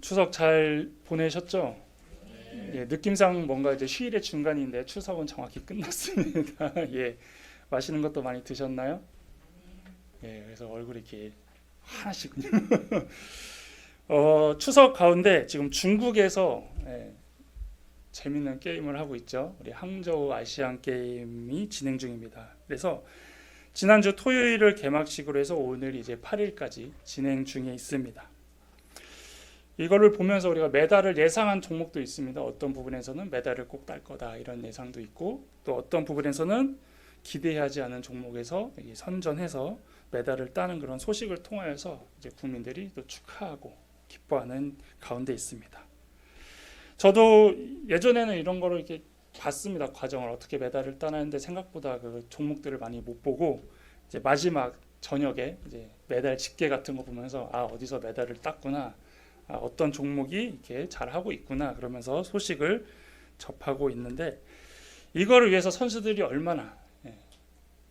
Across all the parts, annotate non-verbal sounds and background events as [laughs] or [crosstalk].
추석 잘 보내셨죠? 예, 느낌상 뭔가 이제 휴일의 중간인데 추석은 정확히 끝났습니다. [laughs] 예, 맛있는 것도 많이 드셨나요? 예, 그래서 얼굴이 이렇게 하나씩군요. [laughs] 어, 추석 가운데 지금 중국에서 예, 재밌는 게임을 하고 있죠. 우리 항저우 아시안 게임이 진행 중입니다. 그래서 지난주 토요일을 개막식으로 해서 오늘 이제 8일까지 진행 중에 있습니다. 이거를 보면서 우리가 메달을 예상한 종목도 있습니다. 어떤 부분에서는 메달을 꼭 딸 거다 이런 예상도 있고 또 어떤 부분에서는 기대하지 않은 종목에서 이 선전해서 메달을 따는 그런 소식을 통하여서 이제 국민들이 또 축하하고 기뻐하는 가운데 있습니다. 저도 예전에는 이런 거를 이렇게 봤습니다. 과정을 어떻게 메달을 따는데 생각보다 그 종목들을 많이 못 보고 이제 마지막 저녁에 이제 메달 집계 같은 거 보면서 아 어디서 메달을 땄구나 아, 어떤 종목이 이렇게 잘 하고 있구나 그러면서 소식을 접하고 있는데 이거를 위해서 선수들이 얼마나 예,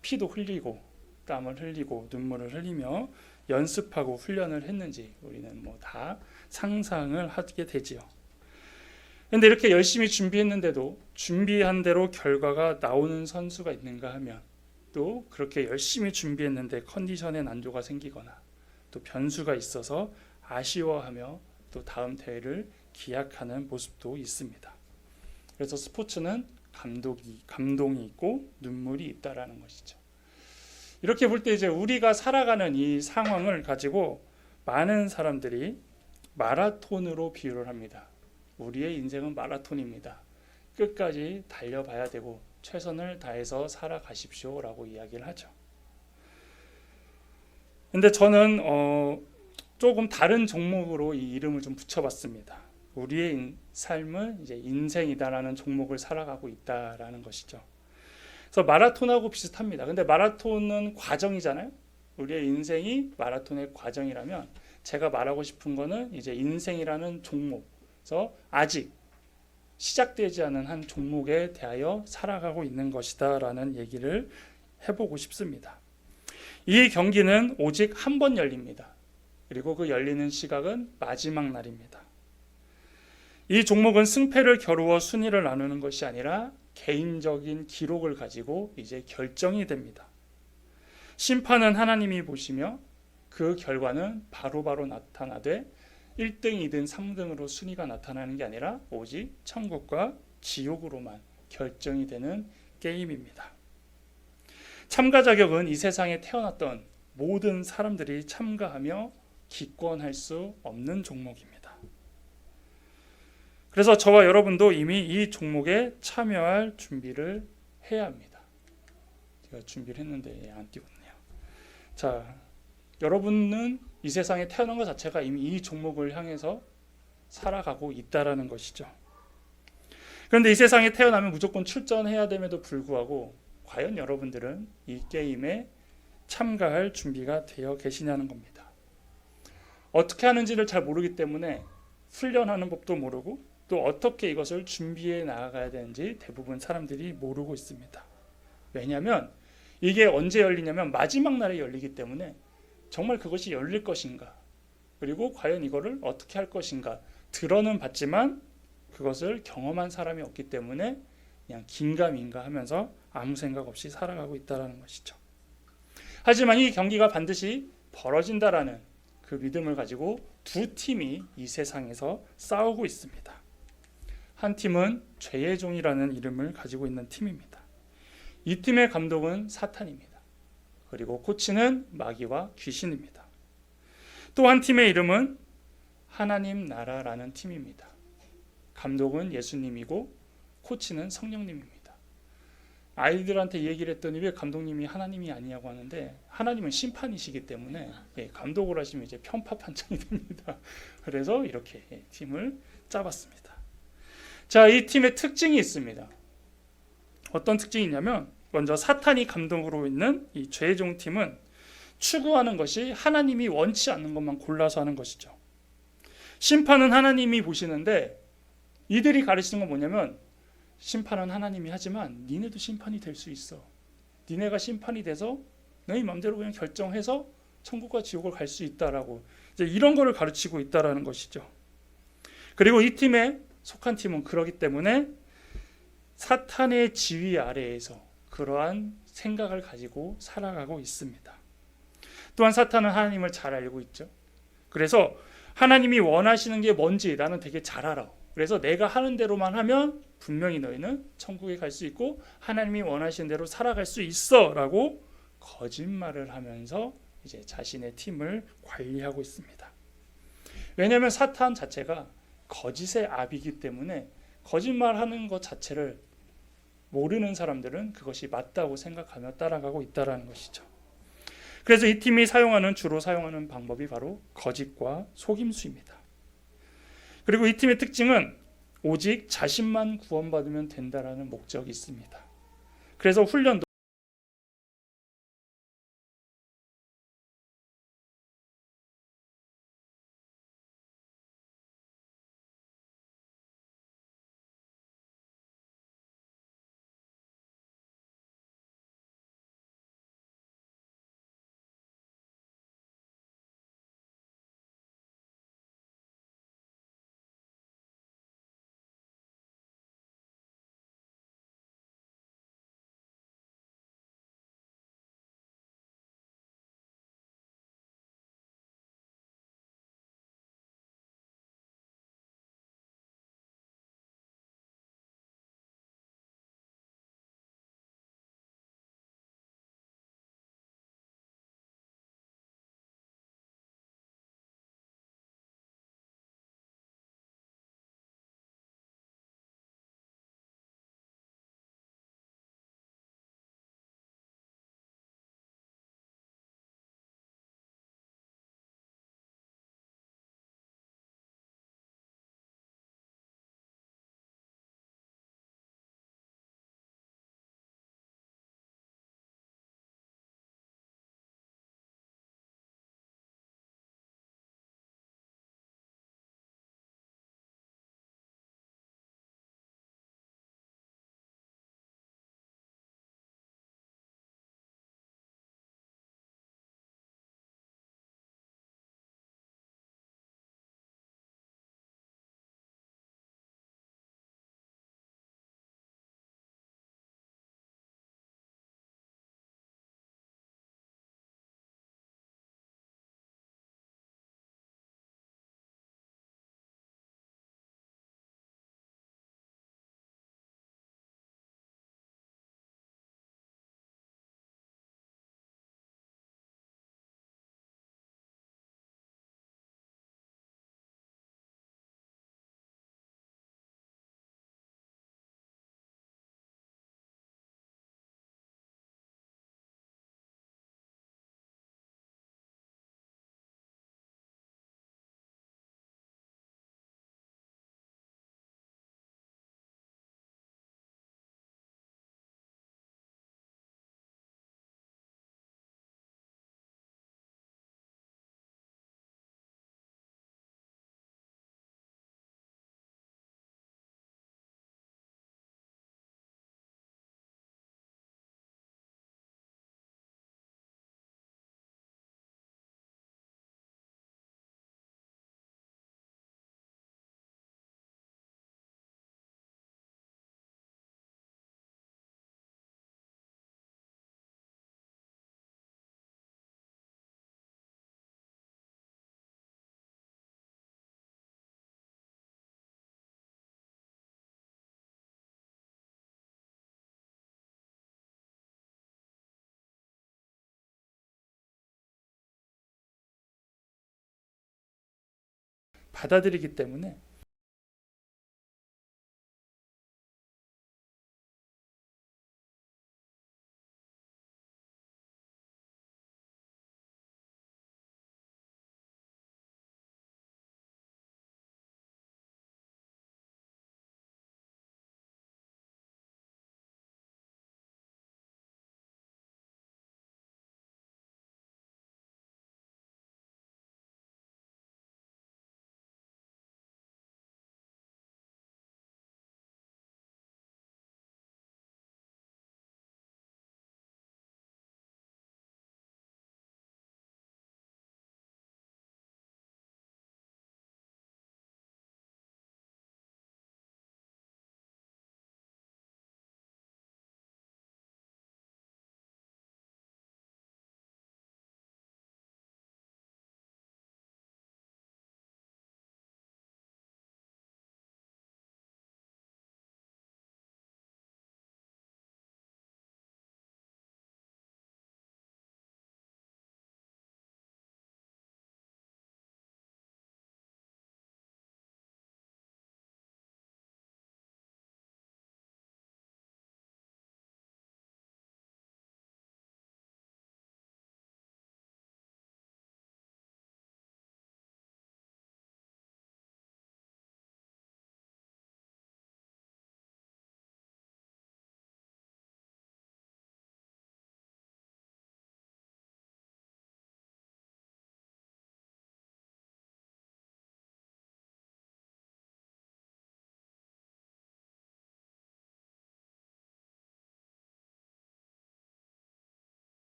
피도 흘리고 땀을 흘리고 눈물을 흘리며 연습하고 훈련을 했는지 우리는 뭐 다 상상을 하게 되지요. 근데 이렇게 열심히 준비했는데도 준비한 대로 결과가 나오는 선수가 있는가 하면 또 그렇게 열심히 준비했는데 컨디션에 난조가 생기거나 또 변수가 있어서 아쉬워하며 또 다음 대회를 기약하는 모습도 있습니다. 그래서 스포츠는 감독이 감동이 있고 눈물이 있다라는 것이죠. 이렇게 볼 때 이제 우리가 살아가는 이 상황을 가지고 많은 사람들이 마라톤으로 비유를 합니다. 우리의 인생은 마라톤입니다. 끝까지 달려봐야 되고 최선을 다해서 살아가십시오라고 이야기를 하죠. 근데 저는 어, 조금 다른 종목으로 이 이름을 좀 붙여봤습니다. 우리의 인- 삶은 이제 인생이다라는 종목을 살아가고 있다라는 것이죠. 그래서 마라톤하고 비슷합니다. 근데 마라톤은 과정이잖아요. 우리의 인생이 마라톤의 과정이라면 제가 말하고 싶은 거는 이제 인생이라는 종목. 그래서 아직 시작되지 않은 한 종목에 대하여 살아가고 있는 것이다라는 얘기를 해보고 싶습니다. 이 경기는 오직 한 번 열립니다. 그리고 그 열리는 시각은 마지막 날입니다. 이 종목은 승패를 겨루어 순위를 나누는 것이 아니라 개인적인 기록을 가지고 이제 결정이 됩니다. 심판은 하나님이 보시며 그 결과는 바로바로 나타나되 1등, 2등, 3등으로 순위가 나타나는 게 아니라 오직 천국과 지옥으로만 결정이 되는 게임입니다. 참가 자격은 이 세상에 태어났던 모든 사람들이 참가하며 기권할 수 없는 종목입니다. 그래서 저와 여러분도 이미 이 종목에 참여할 준비를 해야 합니다. 제가 준비를 했는데 안 띄웠네요. 자, 여러분은 이 세상에 태어난 것 자체가 이미 이 종목을 향해서 살아가고 있다라는 것이죠. 그런데 이 세상에 태어나면 무조건 출전해야 됨에도 불구하고 과연 여러분들은 이 게임에 참가할 준비가 되어 계시냐는 겁니다. 어떻게 하는지를 잘 모르기 때문에 훈련하는 법도 모르고 또 어떻게 이것을 준비해 나아가야 되는지 대부분 사람들이 모르고 있습니다. 왜냐하면 이게 언제 열리냐면 마지막 날에 열리기 때문에 정말 그것이 열릴 것인가 그리고 과연 이거를 어떻게 할 것인가 들어는 봤지만 그것을 경험한 사람이 없기 때문에 그냥 긴가민가 하면서 아무 생각 없이 살아가고 있다라는 것이죠. 하지만 이 경기가 반드시 벌어진다라는 그 믿음을 가지고 두 팀이 이 세상에서 싸우고 있습니다. 한 팀은 죄의 종이라는 이름을 가지고 있는 팀입니다. 이 팀의 감독은 사탄입니다. 그리고 코치는 마귀와 귀신입니다. 또 한 팀의 이름은 하나님 나라라는 팀입니다. 감독은 예수님이고 코치는 성령님입니다. 아이들한테 이 얘기를 했더니 왜 감독님이 하나님이 아니냐고 하는데 하나님은 심판이시기 때문에 예, 감독을 하시면 이제 편파 판정이 [laughs] 됩니다. 그래서 이렇게 예, 팀을 짜봤습니다. 자, 이 팀의 특징이 있습니다. 어떤 특징이 있냐면 먼저 사탄이 감독으로 있는 이 죄종 팀은 추구하는 것이 하나님이 원치 않는 것만 골라서 하는 것이죠. 심판은 하나님이 보시는데 이들이 가르치는 건 뭐냐면 심판은 하나님이 하지만 니네도 심판이 될 수 있어. 니네가 심판이 돼서 너희 마음대로 그냥 결정해서 천국과 지옥을 갈 수 있다라고 이제 이런 거를 가르치고 있다라는 것이죠. 그리고 이 팀에 속한 팀은 그러기 때문에 사탄의 지위 아래에서 그러한 생각을 가지고 살아가고 있습니다. 또한 사탄은 하나님을 잘 알고 있죠. 그래서 하나님이 원하시는 게 뭔지 나는 되게 잘 알아. 그래서 내가 하는 대로만 하면 분명히 너희는 천국에 갈 수 있고 하나님이 원하시는 대로 살아갈 수 있어라고 거짓말을 하면서 이제 자신의 팀을 관리하고 있습니다. 왜냐하면 사탄 자체가 거짓의 압이기 때문에 거짓말하는 것 자체를 모르는 사람들은 그것이 맞다고 생각하며 따라가고 있다라는 것이죠. 그래서 이 팀이 사용하는 주로 사용하는 방법이 바로 거짓과 속임수입니다. 그리고 이 팀의 특징은 오직 자신만 구원받으면 된다라는 목적이 있습니다. 그래서 훈련도 받아들이기 때문에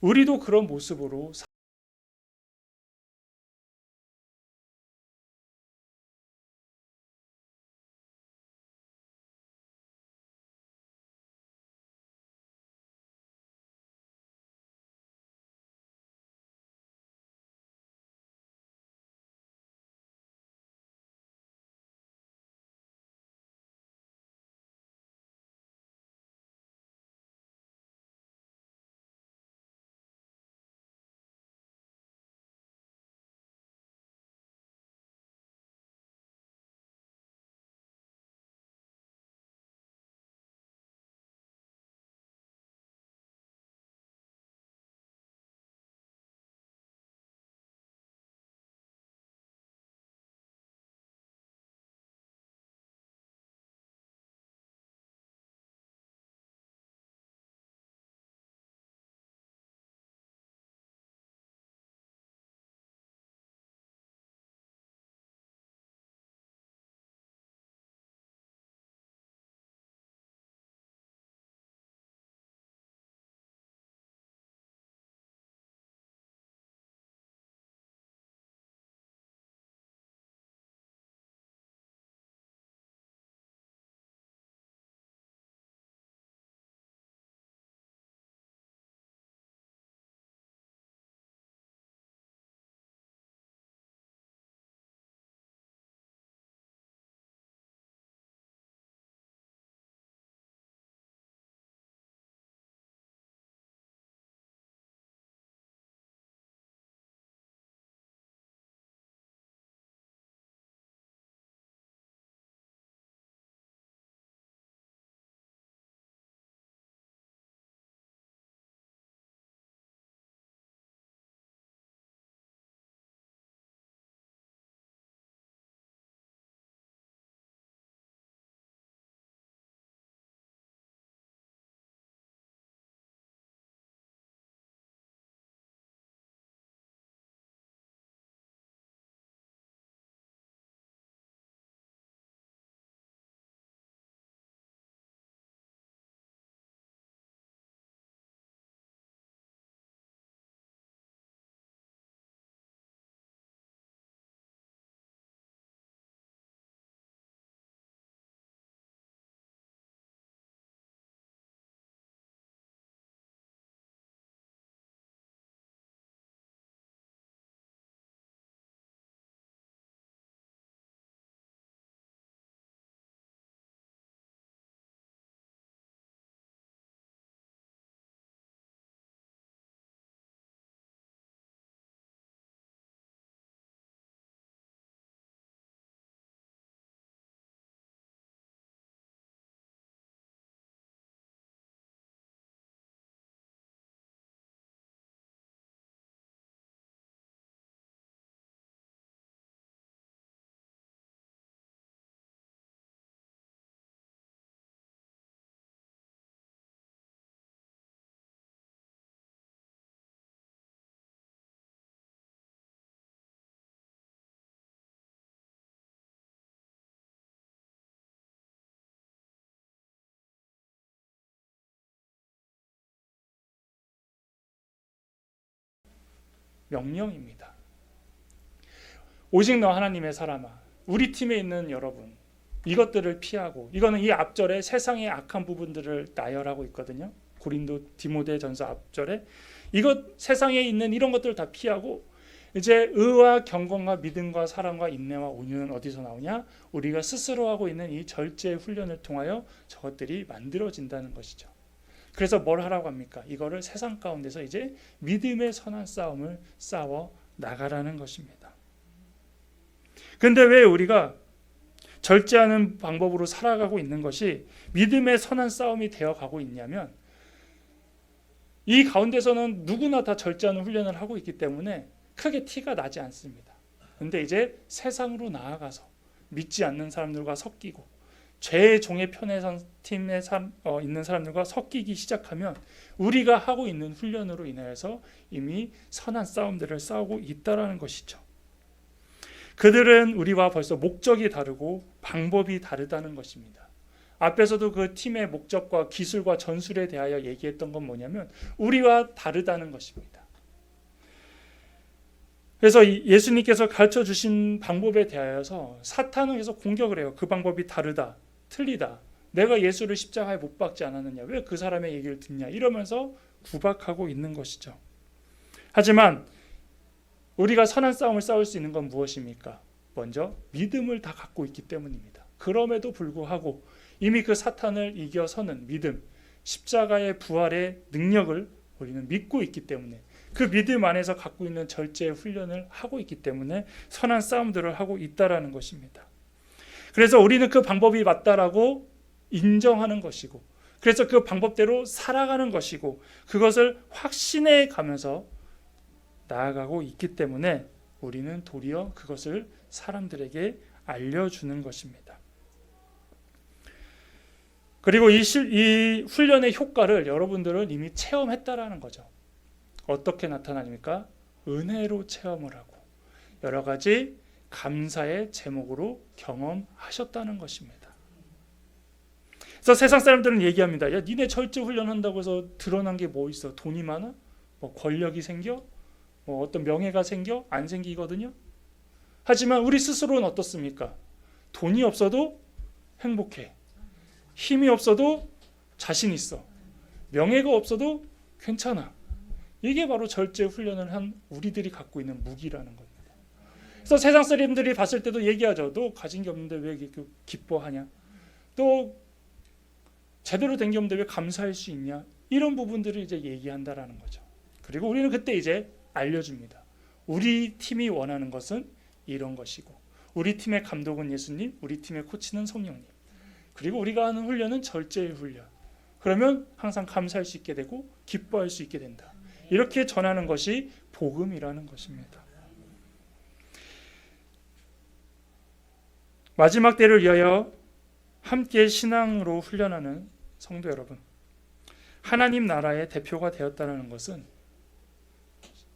우리도 그런 모습으로 명령입니다. 오직 너 하나님의 사람아, 우리 팀에 있는 여러분, 이것들을 피하고 이거는 이 앞절에 세상의 악한 부분들을 나열하고 있거든요. 고린도 디모데 전서 앞절에 이것 세상에 있는 이런 것들을 다 피하고 이제 의와 경건과 믿음과 사랑과 인내와 온유는 어디서 나오냐? 우리가 스스로 하고 있는 이 절제 훈련을 통하여 저것들이 만들어진다는 것이죠. 그래서 뭘 하라고 합니까? 이거를 세상 가운데서 이제 믿음의 선한 싸움을 싸워 나가라는 것입니다. 근데 왜 우리가 절제하는 방법으로 살아가고 있는 것이 믿음의 선한 싸움이 되어 가고 있냐면 이 가운데서는 누구나 다 절제하는 훈련을 하고 있기 때문에 크게 티가 나지 않습니다. 근데 이제 세상으로 나아가서 믿지 않는 사람들과 섞이고 죄의 종의 편에 선 팀에 사, 어, 있는 사람들과 섞이기 시작하면 우리가 하고 있는 훈련으로 인하여서 이미 선한 싸움들을 싸우고 있다라는 것이죠. 그들은 우리와 벌써 목적이 다르고 방법이 다르다는 것입니다. 앞에서도 그 팀의 목적과 기술과 전술에 대하여 얘기했던 건 뭐냐면 우리와 다르다는 것입니다. 그래서 이 예수님께서 가르쳐 주신 방법에 대하여서 사탄은 계속 공격을 해요. 그 방법이 다르다, 틀리다. 내가 예수를 십자가에 못 박지 않았느냐? 왜 그 사람의 얘기를 듣냐? 이러면서 구박하고 있는 것이죠. 하지만 우리가 선한 싸움을 싸울 수 있는 건 무엇입니까? 먼저 믿음을 다 갖고 있기 때문입니다. 그럼에도 불구하고 이미 그 사탄을 이겨서는 믿음, 십자가의 부활의 능력을 우리는 믿고 있기 때문에 그 믿음 안에서 갖고 있는 절제의 훈련을 하고 있기 때문에 선한 싸움들을 하고 있다라는 것입니다. 그래서 우리는 그 방법이 맞다라고 인정하는 것이고 그래서 그 방법대로 살아가는 것이고 그것을 확신해 가면서 나아가고 있기 때문에 우리는 도리어 그것을 사람들에게 알려주는 것입니다. 그리고 이, 실, 이 훈련의 효과를 여러분들은 이미 체험했다라는 거죠. 어떻게 나타나니까 은혜로 체험을 하고 여러 가지 감사의 제목으로 경험하셨다는 것입니다. 그래서 세상 사람들은 얘기합니다. 야, 니네 철제 훈련한다고 해서 드러난 게 뭐 있어? 돈이 많아? 뭐 권력이 생겨? 뭐 어떤 명예가 생겨? 안 생기거든요. 하지만 우리 스스로는 어떻습니까? 돈이 없어도 행복해. 힘이 없어도 자신 있어. 명예가 없어도 괜찮아. 이게 바로 절제 훈련을 한 우리들이 갖고 있는 무기라는 겁니다. 그래서 세상 사람들이 봤을 때도 얘기하죠. 너 가진 게 없는데 왜 이렇게 기뻐하냐? 또 제대로 된 게 없는데 왜 감사할 수 있냐? 이런 부분들을 이제 얘기한다라는 거죠. 그리고 우리는 그때 이제 알려줍니다. 우리 팀이 원하는 것은 이런 것이고, 우리 팀의 감독은 예수님, 우리 팀의 코치는 성령님. 그리고 우리가 하는 훈련은 절제의 훈련. 그러면 항상 감사할 수 있게 되고 기뻐할 수 있게 된다. 이렇게 전하는 것이 복음이라는 것입니다. 마지막 때를 위하여 함께 신앙으로 훈련하는 성도 여러분. 하나님 나라의 대표가 되었다는 것은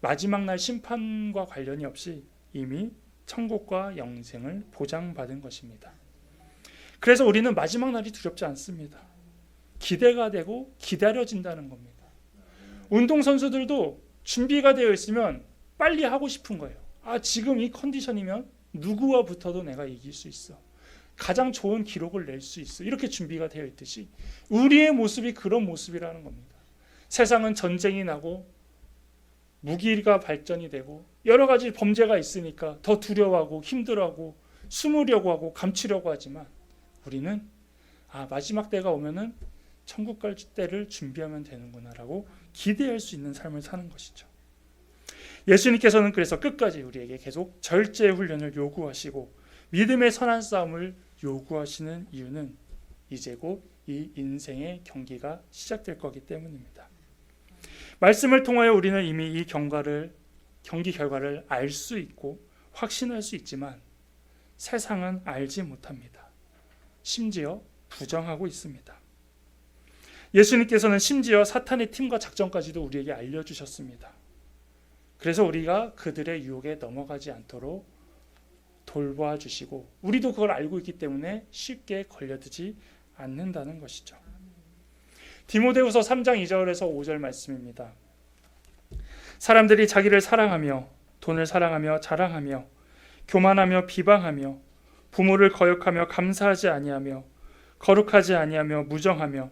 마지막 날 심판과 관련이 없이 이미 천국과 영생을 보장받은 것입니다. 그래서 우리는 마지막 날이 두렵지 않습니다. 기대가 되고 기다려진다는 겁니다. 운동 선수들도 준비가 되어 있으면 빨리 하고 싶은 거예요. 아, 지금 이 컨디션이면 누구와 붙어도 내가 이길 수 있어. 가장 좋은 기록을 낼 수 있어. 이렇게 준비가 되어 있듯이 우리의 모습이 그런 모습이라는 겁니다. 세상은 전쟁이 나고 무기가 발전이 되고 여러 가지 범죄가 있으니까 더 두려워하고 힘들어하고 숨으려고 하고 감추려고 하지만 우리는 아 마지막 때가 오면은 천국 갈 때를 준비하면 되는구나라고 기대할 수 있는 삶을 사는 것이죠. 예수님께서는 그래서 끝까지 우리에게 계속 절제 훈련을 요구하시고 믿음의 선한 싸움을 요구하시는 이유는 이제 곧 이 인생의 경기가 시작될 거기 때문입니다. 말씀을 통하여 우리는 이미 이 경과를 경기 결과를 알 수 있고 확신할 수 있지만 세상은 알지 못합니다. 심지어 부정하고 있습니다. 예수님께서는 심지어 사탄의 팀과 작전까지도 우리에게 알려주셨습니다. 그래서 우리가 그들의 유혹에 넘어가지 않도록 돌봐 주시고 우리도 그걸 알고 있기 때문에 쉽게 걸려들지 않는다는 것이죠. 디모데후서 3장 2절에서 5절 말씀입니다. 사람들이 자기를 사랑하며 돈을 사랑하며 자랑하며 교만하며 비방하며 부모를 거역하며 감사하지 아니하며 거룩하지 아니하며 무정하며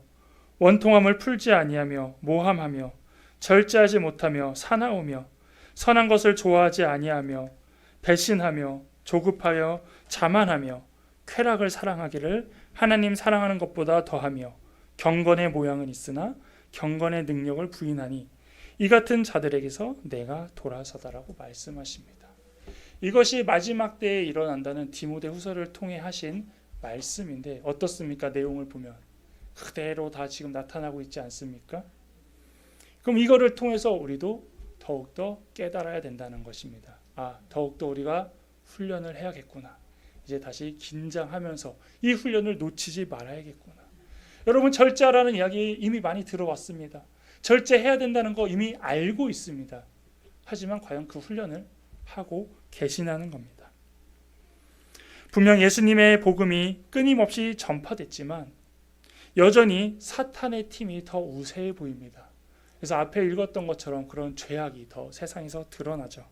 원통함을 풀지 아니하며 모함하며 절제하지 못하며 사나우며 선한 것을 좋아하지 아니하며 배신하며 조급하여 자만하며 쾌락을 사랑하기를 하나님 사랑하는 것보다 더하며 경건의 모양은 있으나 경건의 능력을 부인하니 이 같은 자들에게서 내가 돌아서다라고 말씀하십니다. 이것이 마지막 때에 일어난다는 디모데 후서를 통해 하신 말씀인데 어떻습니까? 내용을 보면 그대로 다 지금 나타나고 있지 않습니까? 그럼 이거를 통해서 우리도 더욱더 깨달아야 된다는 것입니다. 아, 더욱더 우리가 훈련을 해야겠구나. 이제 다시 긴장하면서 이 훈련을 놓치지 말아야겠구나. 여러분 절제하라는 이야기 이미 많이 들어왔습니다. 절제해야 된다는 거 이미 알고 있습니다. 하지만 과연 그 훈련을 하고 계시나는 겁니다. 분명 예수님의 복음이 끊임없이 전파됐지만 여전히 사탄의 팀이 더 우세해 보입니다. 그래서 앞에 읽었던 것처럼 그런 죄악이 더 세상에서 드러나죠.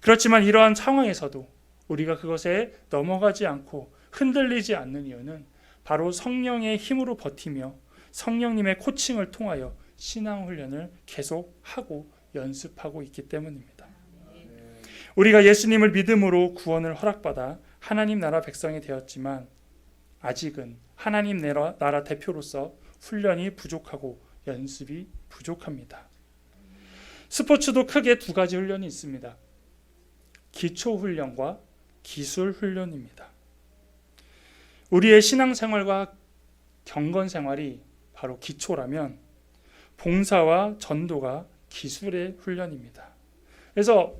그렇지만 이러한 상황에서도 우리가 그것에 넘어가지 않고 흔들리지 않는 이유는 바로 성령의 힘으로 버티며 성령님의 코칭을 통하여 신앙 훈련을 계속 하고 연습하고 있기 때문입니다. 우리가 예수님을 믿음으로 구원을 허락받아 하나님 나라 백성이 되었지만 아직은 하나님 나라, 나라 대표로서 훈련이 부족하고 연습이 부족합니다. 스포츠도 크게 두 가지 훈련이 있습니다. 기초 훈련과 기술 훈련입니다. 우리의 신앙생활과 경건 생활이 바로 기초라면 봉사와 전도가 기술의 훈련입니다. 그래서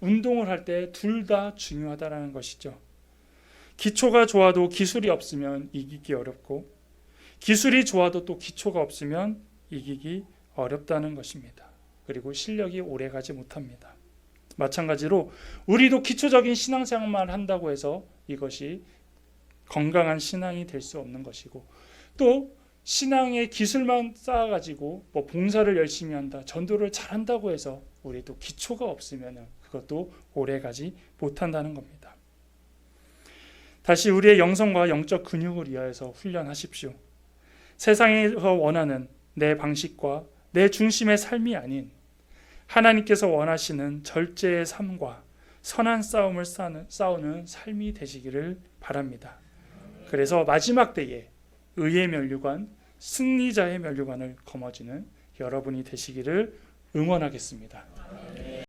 운동을 할 때 둘 다 중요하다라는 것이죠. 기초가 좋아도 기술이 없으면 이기기 어렵고 기술이 좋아도 또 기초가 없으면 이기기 어렵다는 것입니다. 그리고 실력이 오래 가지 못합니다. 마찬가지로 우리도 기초적인 신앙생활만 한다고 해서 이것이 건강한 신앙이 될 수 없는 것이고 또 신앙의 기술만 쌓아가지고 뭐 봉사를 열심히 한다, 전도를 잘한다고 해서 우리도 기초가 없으면 그것도 오래가지 못한다는 겁니다. 다시 우리의 영성과 영적 근육을 위하여서 훈련하십시오. 세상에서 원하는 내 방식과 내 중심의 삶이 아닌 하나님께서 원하시는 절제의 삶과 선한 싸움을 싸우는 삶이 되시기를 바랍니다. 그래서 마지막 때에 의의 면류관, 승리자의 면류관을 거머쥐는 여러분이 되시기를 응원하겠습니다.